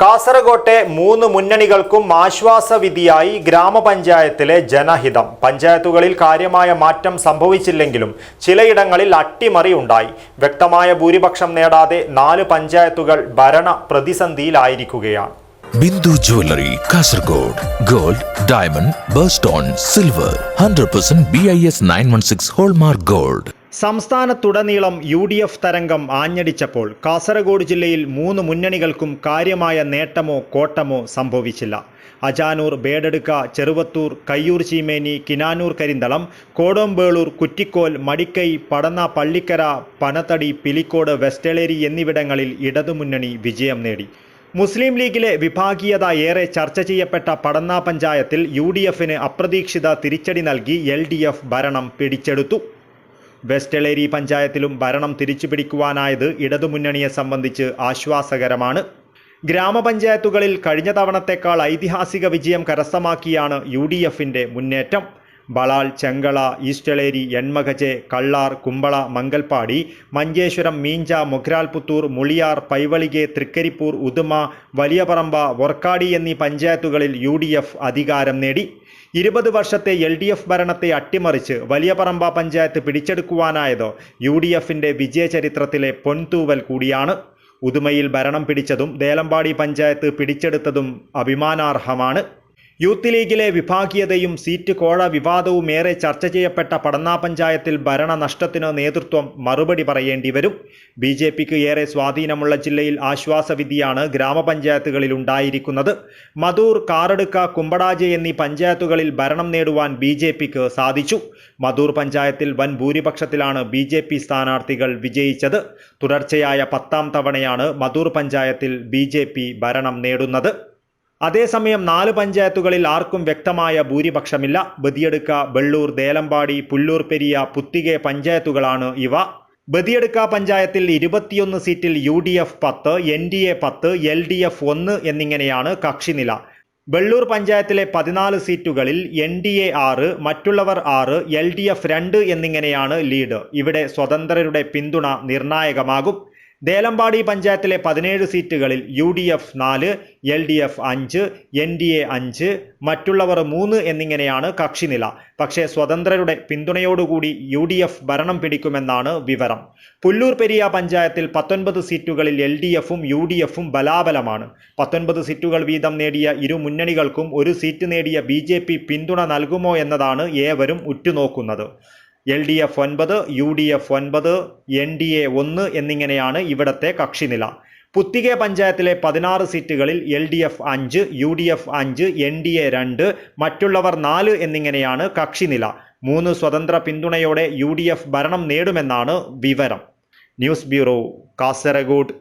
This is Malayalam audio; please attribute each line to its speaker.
Speaker 1: കാസർകോട്ടെ മൂന്ന് മുന്നണികൾക്കും ആശ്വാസവിധിയായി ഗ്രാമപഞ്ചായത്തിലെ ജനഹിതം. പഞ്ചായത്തുകളിൽ കാര്യമായ മാറ്റം സംഭവിച്ചില്ലെങ്കിലും ചിലയിടങ്ങളിൽ അട്ടിമറി ഉണ്ടായി. വ്യക്തമായ ഭൂരിപക്ഷം നേടാതെ നാല് പഞ്ചായത്തുകൾ ഭരണ പ്രതിസന്ധിയിലായിരിക്കുകയാണ്.
Speaker 2: Bindu jewellery Kasaragod gold diamond birthstone silver hundred percent B I S nine one six hallmark gold.
Speaker 1: സംസ്ഥാനത്തുടനീളം യു ഡി എഫ് തരംഗം ആഞ്ഞടിച്ചപ്പോൾ കാസർഗോഡ് ജില്ലയിൽ മൂന്ന് മുന്നണികൾക്കും കാര്യമായ നേട്ടമോ കോട്ടമോ സംഭവിച്ചില്ല. അജാനൂർ ബേഡെടുക്ക ചെറുവത്തൂർ കയ്യൂർ ചീമേനി കിനാനൂർ കരിന്തളം കോടോംബേളൂർ കുറ്റിക്കോൽ മടിക്കൈ പടന്ന പള്ളിക്കര പനത്തടി പിലിക്കോട് വെസ്റ്റേളേരി എന്നിവിടങ്ങളിൽ ഇടതുമുന്നണി വിജയം നേടി. മുസ്ലിം ലീഗിലെ വിഭാഗീയത ഏറെ ചർച്ച ചെയ്യപ്പെട്ട പടന്ന പഞ്ചായത്തിൽ യു അപ്രതീക്ഷിത തിരിച്ചടി നൽകി എൽ ഭരണം പിടിച്ചെടുത്തു. വെസ്റ്റളേരി പഞ്ചായത്തിലും ഭരണം തിരിച്ചുപിടിക്കുവാനായത് ഇടതുമുന്നണിയെ സംബന്ധിച്ച് ആശ്വാസകരമാണ്. ഗ്രാമപഞ്ചായത്തുകളിൽ കഴിഞ്ഞ തവണത്തേക്കാൾ ഐതിഹാസിക വിജയം കരസ്ഥമാക്കിയാണ് യു ഡി എഫിന്റെ മുന്നേറ്റം. ബളാൽ ചെങ്കള ഈസ്റ്റളേരി എൺമകജെ കള്ളാർ കുമ്പള മംഗൽപ്പാടി മഞ്ചേശ്വരം മീഞ്ച മൊഗ്രാൽപുത്തൂർ മുളിയാർ പൈവളികെ തൃക്കരിപ്പൂർ ഉദുമ വലിയപറമ്പ വൊർക്കാടി എന്നീ പഞ്ചായത്തുകളിൽ യു അധികാരം നേടി. ഇരുപത് വർഷത്തെ എൽ ഡി എഫ് ഭരണത്തെ അട്ടിമറിച്ച് വലിയപറമ്പ പഞ്ചായത്ത് പിടിച്ചെടുക്കുവാനായത് യു ഡി എഫിന്റെ വിജയചരിത്രത്തിലെ പൊൻതൂവൽ കൂടിയാണ്. ഉദുമയിൽ ഭരണം പിടിച്ചതും ദേലമ്പാടി പഞ്ചായത്ത് പിടിച്ചെടുത്തതും അഭിമാനാർഹമാണ്. യൂത്ത് ലീഗിലെ വിഭാഗീയതയും സീറ്റ് കോഴ വിവാദവും ഏറെ ചർച്ച ചെയ്യപ്പെട്ട പടന്ന പഞ്ചായത്തിൽ ഭരണ നഷ്ടത്തിന് നേതൃത്വം മറുപടി പറയേണ്ടി വരും. ബി ജെ പിക്ക് ഏറെ സ്വാധീനമുള്ള ജില്ലയിൽ ആശ്വാസവിധിയാണ് ഗ്രാമപഞ്ചായത്തുകളിൽ ഉണ്ടായിരിക്കുന്നത്. മധൂർ കാറടുക്ക കുമ്പടാജെ എന്നീ പഞ്ചായത്തുകളിൽ ഭരണം നേടുവാൻ ബി ജെ പിക്ക് സാധിച്ചു. മധൂർ പഞ്ചായത്തിൽ വൻ ഭൂരിപക്ഷത്തിലാണ് ബി ജെ പി സ്ഥാനാർത്ഥികൾ വിജയിച്ചത്. തുടർച്ചയായ പത്താം തവണയാണ് മധൂർ പഞ്ചായത്തിൽ ബി ഭരണം നേടുന്നത്. അതേസമയം നാല് പഞ്ചായത്തുകളിൽ ആർക്കും വ്യക്തമായ ഭൂരിപക്ഷമില്ല. ബദിയടുക്ക വെള്ളൂർ ദേലമ്പാടി പുല്ലൂർ പെരിയ പുത്തികെ പഞ്ചായത്തുകളാണ് ഇവ. ബദിയടുക്ക പഞ്ചായത്തിൽ ഇരുപത്തിയൊന്ന് സീറ്റിൽ യു ഡി എഫ് പത്ത് എൻ ഡി എ പത്ത് എൽ ഡി എഫ് ഒന്ന് എന്നിങ്ങനെയാണ് കക്ഷിനില. വെള്ളൂർ പഞ്ചായത്തിലെ പതിനാല് സീറ്റുകളിൽ എൻ ഡി എ ആറ് മറ്റുള്ളവർ ആറ് എൽ ഡി എഫ് രണ്ട് എന്നിങ്ങനെയാണ് ലീഡ്. ഇവിടെ സ്വതന്ത്രരുടെ പിന്തുണ നിർണായകമാകും. ദേലമ്പാടി പഞ്ചായത്തിലെ പതിനേഴ് സീറ്റുകളിൽ യു ഡി എഫ് നാല് എൽ ഡി എഫ് അഞ്ച് എൻ ഡി എ അഞ്ച് മറ്റുള്ളവർ മൂന്ന് എന്നിങ്ങനെയാണ് കക്ഷിനില. പക്ഷേ സ്വതന്ത്രരുടെ പിന്തുണയോടുകൂടി യു ഡി എഫ് ഭരണം പിടിക്കുമെന്നാണ് വിവരം. പുല്ലൂർ പെരിയ പഞ്ചായത്തിൽ പത്തൊൻപത് സീറ്റുകളിൽ എൽ ഡി എഫും യു ഡി എഫും ബലാബലമാണ്. പത്തൊൻപത് സീറ്റുകൾ വീതം നേടിയ ഇരു മുന്നണികൾക്കും ഒരു സീറ്റ് നേടിയ ബി പിന്തുണ നൽകുമോ എന്നതാണ് ഏവരും ഉറ്റുനോക്കുന്നത്. എൽ ഡി എഫ് ഒൻപത് യു ഡി എഫ് ഒൻപത് എൻ ഡി എ ഒന്ന് എന്നിങ്ങനെയാണ് ഇവിടത്തെ കക്ഷിനില. പുത്തിക പഞ്ചായത്തിലെ പതിനാറ് സീറ്റുകളിൽ എൽ ഡി എഫ് അഞ്ച് യു ഡി എഫ് അഞ്ച് എൻ ഡി എ രണ്ട് മറ്റുള്ളവർ നാല് എന്നിങ്ങനെയാണ് കക്ഷിനില. മൂന്ന് സ്വതന്ത്ര പിന്തുണയോടെ യു ഡി എഫ് ഭരണം നേടുമെന്നാണ് വിവരം. News bureau Kasaragod.